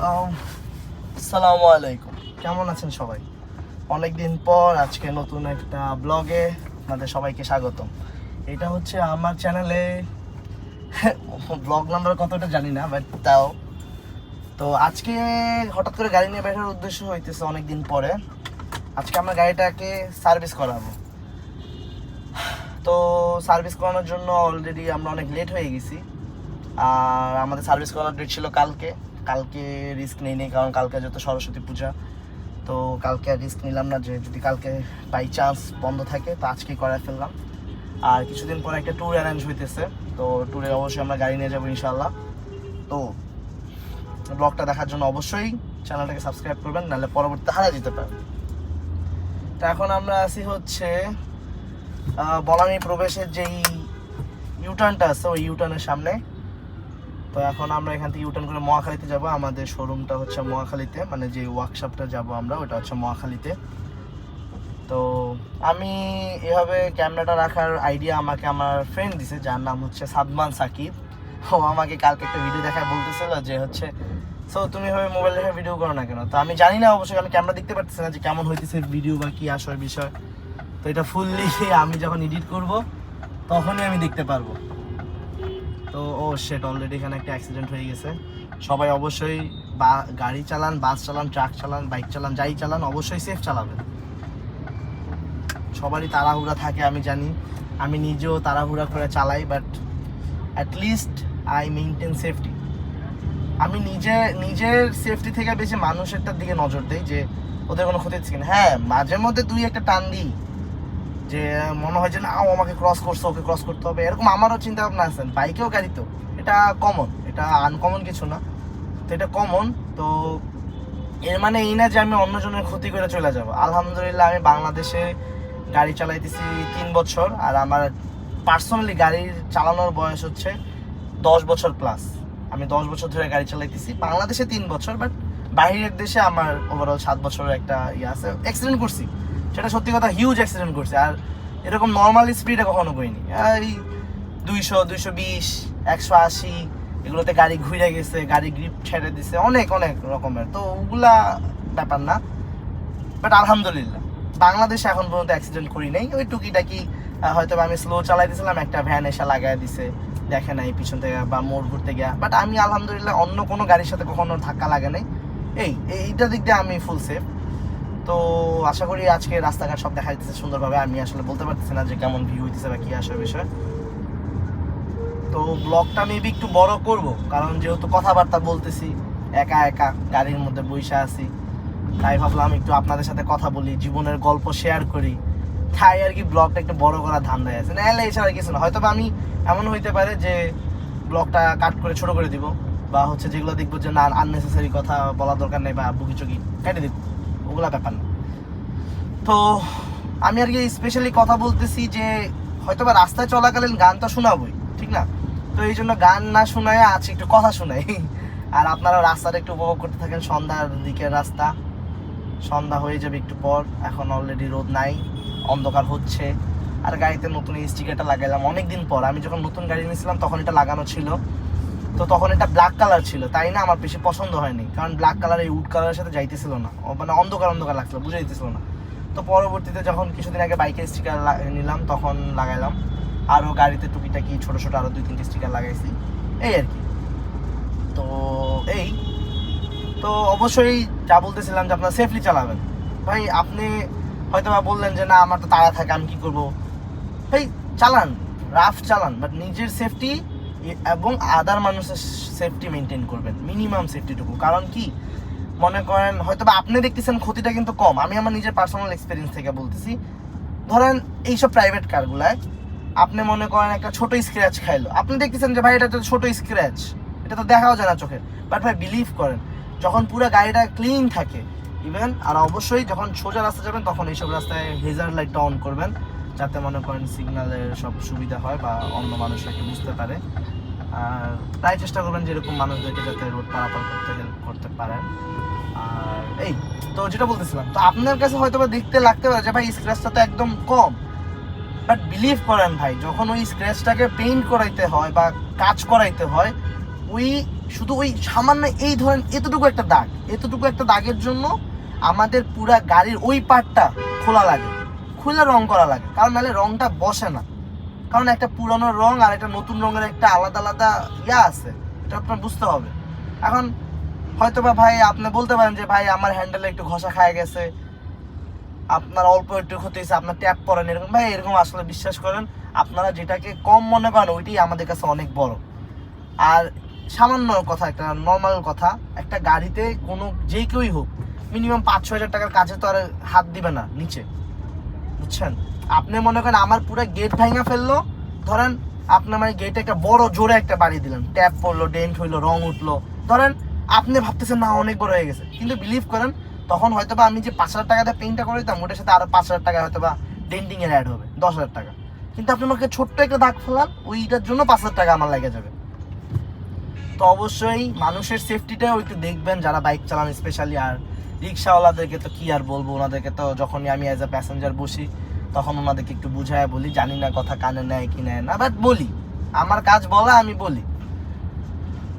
আসসালামু আলাইকুম। কেমন আছেন সবাই? অনেক দিন পর আজকে নতুন একটা ব্লগে আপনাদের সবাইকে স্বাগতম। এটা হচ্ছে আমার চ্যানেলে, ব্লগ নাম্বার কতটা জানি না বাট তাও। তো আজকে হঠাৎ করে গাড়ি নিয়ে বেরোর উদ্দেশ্য হইতেছে অনেক দিন পরে। আজকে আমার গাড়িটাকে সার্ভিস করাবো। তো সার্ভিস করানোর জন্য অলরেডি আমরা অনেক লেট হয়ে গেছি। আর আমাদের সার্ভিস করার ডেট ছিল কালকে। কালকে রিস্ক নেই নেই, কারণ কালকে যত সরস্বতী পূজা, তো কালকে আর রিস্ক নিলাম না যে যদি কালকে বাই চান্স বন্ধ থাকে, তো আজকেই করায় ফেললাম। আর কিছুদিন পরে একটা ট্যুর অ্যারেঞ্জ হইতেছে, তো ট্যুরে অবশ্যই আমরা গাড়ি নিয়ে যাব ইনশাল্লাহ তো ব্লগটা দেখার জন্য অবশ্যই চ্যানেলটাকে সাবস্ক্রাইব করবেন, নাহলে পরবর্তীতে হারা যেতে পারেন। তো এখন আমরা আছি হচ্ছে বনানী প্রবেশের যেই ইউটার্নটা আছে, ওই ইউটার্নের সামনে। তো এখন আমরা এখান থেকে ইউটার্ন করে মহাখালীতে যাব। আমাদের শোরুমটা হচ্ছে মহাখালীতে মানে যে ওয়ার্কশপটা যাব আমরা, ওটা হচ্ছে মহাখালীতে। তো আমি এভাবে ক্যামেরাটা রাখার আইডিয়া আমাকে আমার ফ্রেন্ড দিছে, যার নাম হচ্ছে সাদমান সাকিব। ও আমাকে কালকে একটা ভিডিও দেখায় বলতেছিল যে হচ্ছে সো তুমি এভাবে মোবাইল দেখে ভিডিও করো না কেন? তো আমি জানি না অবশ্যই আমি ক্যামেরা দেখতে পারতেছি না যে কেমন হইতেছে ভিডিও বা কি আসল বিষয়। তো এটা ফুললি আমি যখন এডিট করব, তখনই আমি দেখতে পারব। তো, ও সেট অলরেডি এখানে একটা অ্যাক্সিডেন্ট হয়ে গেছে। সবাই অবশ্যই বা, গাড়ি চালান বাস চালান ট্রাক চালান বাইক চালান, যাই চালান, অবশ্যই সেফ চালাবেন। সবারই তাড়াহুড়া থাকে, আমি জানি। আমি নিজেও তাড়াহুড়া করে চালাই but at least I maintain safety আমি নিজে, নিজের সেফটি থেকে বেশি মানুষেরটার দিকে নজর দেই যে, ওদের কোনো ক্ষতি হচ্ছে কিনা। হ্যাঁ মাঝে মধ্যে দুই একটা টান দিই। যে মনে হয় যে, না, ও আমাকে ক্রস করছে, ওকে ক্রস করতে হবে। এরকম আমারও চিন্তা ভাবনা আছে বাইকেও গাড়িতেও এটা কমন এটা আনকমন কিছু না। তো এটা কমন তো এর মানে এই না যে আমি অন্যজনের ক্ষতি করে চলে যাব। আলহামদুলিল্লাহ, আমি বাংলাদেশে গাড়ি চালাইতেছি তিন বছর। আর আমার পার্সোনালি গাড়ি চালানোর বয়স হচ্ছে দশ বছর প্লাস আমি দশ বছর ধরে গাড়ি চালাইতেছি। বাংলাদেশে তিন বছর বাট বাইরের দেশে আমার ওভারঅল সাত বছরের একটা ইয়ে আছে। অ্যাক্সিডেন্ট করছি। সেটা সত্যি কথা হিউজ অ্যাক্সিডেন্ট করছে। আর এরকম নর্মাল স্পিডে কখনো করিনি এই দুইশো দুইশো বিশ, একশো আশি, এগুলোতে গাড়ি ঘুরে গেছে, গাড়ি গ্রিপ ছেড়ে দিছে, অনেক অনেক রকমের। তো ওগুলা ব্যাপার না। বাট আলহামদুলিল্লাহ। বাংলাদেশে এখন পর্যন্ত অ্যাক্সিডেন্ট করি নাই। ওই টুকিটাকি হয়তো আমি স্লো চালাই দিয়েছিলাম একটা ভ্যান এসে লাগাই দিছে। দেখে নাই পিছন থেকে বা মোড় ঘুরতে গিয়া। বাট আমি আলহামদুলিল্লাহ অন্য কোনো গাড়ির সাথে কখনো ধাক্কা লাগে নাই। এই এইটা দিক দিয়ে আমি ফুল সেফ তো আশা করি আজকে রাস্তাঘাট সব দেখা যাচ্ছে সুন্দরভাবে। আমি আসলে বলতে পারতেছি না যে কেমন ভিউ হইতেছে বা কি আসার বিষয়। তো ব্লগটা মেবি একটু বড় করব, কারণ যেহেতু কথাবার্তা বলতেছি, একা একা গাড়ির মধ্যে বইসা আছি, তাই ভাবলাম একটু আপনাদের সাথে কথা বলি, জীবনের গল্প শেয়ার করি। তাই আর কি ব্লগটা একটু বড় করার ধান্দায় আছে। নাহলে এছাড়া কিছু না। হয়তো আমি এমন হইতে পারে যে ব্লগটা কাট করে ছোট করে দিব, বা হচ্ছে যেগুলো দেখব যে না আননেসেসারি কথা বলার দরকার নেই বা বুকি চুকি কেটে দিব। ওগুলা ব্যাপার না। তো আমি আর কি স্পেশালি কথা বলতেছি যে হয়তো বা রাস্তায় চলাকালীন গান তো শোনাবই, ঠিক না? তো এই জন্য গান না শোনায় আছে একটু কথা শোনাই। আর আপনারা রাস্তাটা একটু উপভোগ করতে থাকেন, সন্ধ্যার দিকের রাস্তা। সন্ধ্যা হয়ে যাবে একটু পর, এখন অলরেডি রোদ নাই, অন্ধকার হচ্ছে। আর গাড়িতে নতুন এই স্টিকারটা লাগাইলাম অনেকদিন পর। আমি যখন নতুন গাড়ি নিয়েছিলাম, তখন এটা লাগানো ছিল। তো তখন এটা ব্ল্যাক কালার ছিল, তাই না? আমার বেশি পছন্দ হয়নি। কারণ ব্ল্যাক কালার এই উড কালারের সাথে যাইতেছিল না। মানে অন্ধকার অন্ধকার লাগছিল, বুঝে দিতেছিল না। তো পরবর্তীতে যখন কিছুদিন আগে বাইকের স্টিকার নিলাম, তখন লাগাইলাম। আরও গাড়িতে টুকিটাকি ছোটো ছোটো আরও দুই তিনটে স্টিকার লাগাইছি। এই আর কি। তো এই। তো অবশ্যই যা বলতেছিলাম যে আপনারা সেফলি চালাবেন। ভাই, আপনি হয়তো বা বললেন যে, না, আমার তো তাড়া থাকে, আমি কী করব? ভাই, চালান। রাফ চালান বাট নিজের সেফটি এবং আদার মানুষের সেফটি মেনটেন করবেন মিনিমাম সেফটিটুকু কারণ কি? মনে করেন হয়তো বা আপনি দেখতেছেন ক্ষতিটা কিন্তু কম। আমি আমার নিজের পার্সোনাল এক্সপিরিয়েন্স থেকে বলতেছি। ধরেন, এইসব প্রাইভেট কারগুলায় আপনি মনে করেন একটা ছোট স্ক্র্যাচ খাইলো। আপনি দেখতেছেন যে, ভাই, এটা তো ছোট স্ক্র্যাচ এটা তো দেখাও যায় না চোখে বাট ভাই বিলিভ করেন, যখন পুরো গাড়িটা ক্লিন থাকে ইভেন আর অবশ্যই যখন সোজা রাস্তা যাবেন, তখন এইসব রাস্তায় হেজার লাইটটা অন করবেন, যাতে মনে করেন সিগন্যালের সব সুবিধা হয় বা অন্য মানুষরাকে বুঝতে পারে। আর প্রায় চেষ্টা করবেন যেরকম মানুষদেরকে যাতে রোড পারাপার করতে হেল্প করতে পারেন। আর এই, তো যেটা বলতেছিলাম, তো আপনার কাছে হয়তো বা দেখতে লাগতে পারে যে ভাই স্ক্র্যাচটা তো একদম কম। বাট বিলিভ করেন ভাই, যখন ওই স্ক্র্যাচটাকে পেইন্ট করাইতে হয় বা কাজ করাইতে হয়, ওই শুধু ওই সামান্য এই ধরেন এতটুকু একটা দাগ, এতটুকু একটা দাগের জন্য আমাদের পুরা গাড়ির ওই পার্টটা খোলা লাগে, খুলে রং করা লাগে। কারণ নাহলে রংটা বসে না। কারণ একটা পুরানো রং আর একটা নতুন রঙের একটা আলাদা আলাদা ইয়া আছে, এটা আপনার বুঝতে হবে। এখন হয়তো বা ভাই আপনি বলতে পারেন যে, ভাই, আমার হ্যান্ডেলে একটু ঘষা খায় গেছে, আপনার অল্প একটু ক্ষতি হয়েছে, আপনার ট্যাপ করেন, এরকম। ভাই, এরকম আসলে বিশ্বাস করেন, আপনারা যেটাকে কম মনে করেন, ওইটাই আমাদের কাছে অনেক বড়। আর সামান্য কথা, একটা নর্মাল কথা, একটা গাড়িতে কোনো, যে কেউই হোক মিনিমাম পাঁচ ছ হাজার টাকার কাছে তো আর হাত দিবে না, নিচে। বুঝছেন? আপনি মনে করেন আমার পুরো গেট ভাঙা ফেলল, ধরেন আপনি আমার গেটে একটা বড় জোরে একটা বাড়ি দিলেন। ট্যাপ পড়ল ডেন্ট হইল, রং উঠল। ধরেন আপনি ভাবতেছেন, না, অনেক বড় হয়ে গেছে। কিন্তু বিলিভ করেন, তখন হয়তো বা আমি যে পাঁচ হাজার টাকা দিয়ে পেইন্টটা করে দিতাম, ওটার সাথে আরও পাঁচ হাজার টাকা হয়তো বা ডেন্টিং এর অ্যাড হবে, দশ হাজার টাকা। কিন্তু আপনি আমাকে ছোট্ট একটা দাগ ফেলান, ওইটার জন্য পাঁচ হাজার টাকা আমার লেগে যাবে। তো অবশ্যই মানুষের সেফটিটাও একটু দেখবেন, যারা বাইক চালান স্পেশালি আর রিক্সাওয়ালাদেরকে তো কি আর বলব, ওনাদেরকে তো যখনই আমি অ্যাজ আ প্যাসেঞ্জার বসি তখন ওনাদেরকে একটু বুঝায় বলি, জানি না কথা কানে নেয় কি নেয় না বাট বলি। আমার কাজ বলা, আমি বলি।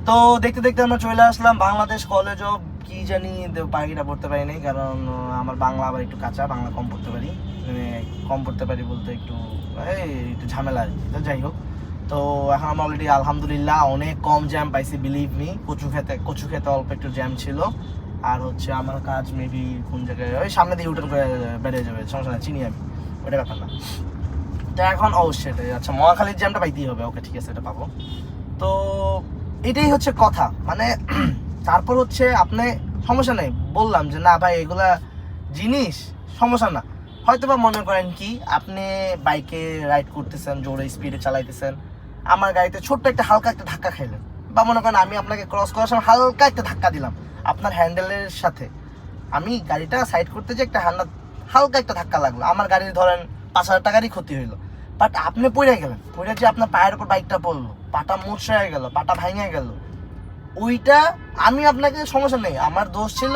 তো দেখতে দেখতে আমরা চলে আসলাম বাংলাদেশ কলেজ অফ কি জানি পাখিটা পড়তে পারি নাই, কারণ আমার বাংলা আবার একটু কাঁচা, বাংলা কম পড়তে পারি। মানে কম পড়তে পারি বলতে একটু একটু ঝামেলা আর কি। তো যাই হোক, তো এখন আমরা অলরেডি আলহামদুলিল্লাহ, অনেক কম জ্যাম পাইছি বিলিভ মি কচু খেতে কচু খেতে অল্প একটু জ্যাম ছিল। আর হচ্ছে আমার কাজ মেবি কোন জায়গায়, ওই সামনে দিয়ে করে বেরিয়ে যাবে, সমস্যা চিনি আমি। ওটা ব্যাপার না। তো এখন অবশ্যই আচ্ছা মহাখালীর জ্যামটা পাইতেই হবে, ওকে ঠিক আছে, এটা পাবো। তো এটাই হচ্ছে কথা মানে তারপর হচ্ছে আপনি সমস্যা নেই, বললাম যে না ভাই, এগুলা জিনিস, সমস্যা না। হয়তো বা মনে করেন কি, আপনি বাইকে রাইড করতেছেন, জোরে স্পিডে চালাইতেছেন, আমার গাড়িতে ছোট্ট একটা হালকা একটা ধাক্কা খাইলেন, বা মনে করেন আমি আপনাকে ক্রস করার সময় হালকা একটা ধাক্কা দিলাম, আপনার হ্যান্ডেলের সাথে। আমি গাড়িটা সাইড করতে যে একটা হান্ডা হালকা একটা ধাক্কা লাগল। আমার গাড়ির ধরেন পাঁচ হাজার টাকারই ক্ষতি হইল। বাট আপনি পড়ে গেলেন। পড়ে যে আপনার পায়ের উপর বাইকটা পড়ল, পাটা হয়ে গেল, পাটা ভাঙে গেল, ওইটা আমি আপনাকে সমস্যা নেই। আমার দোষ ছিল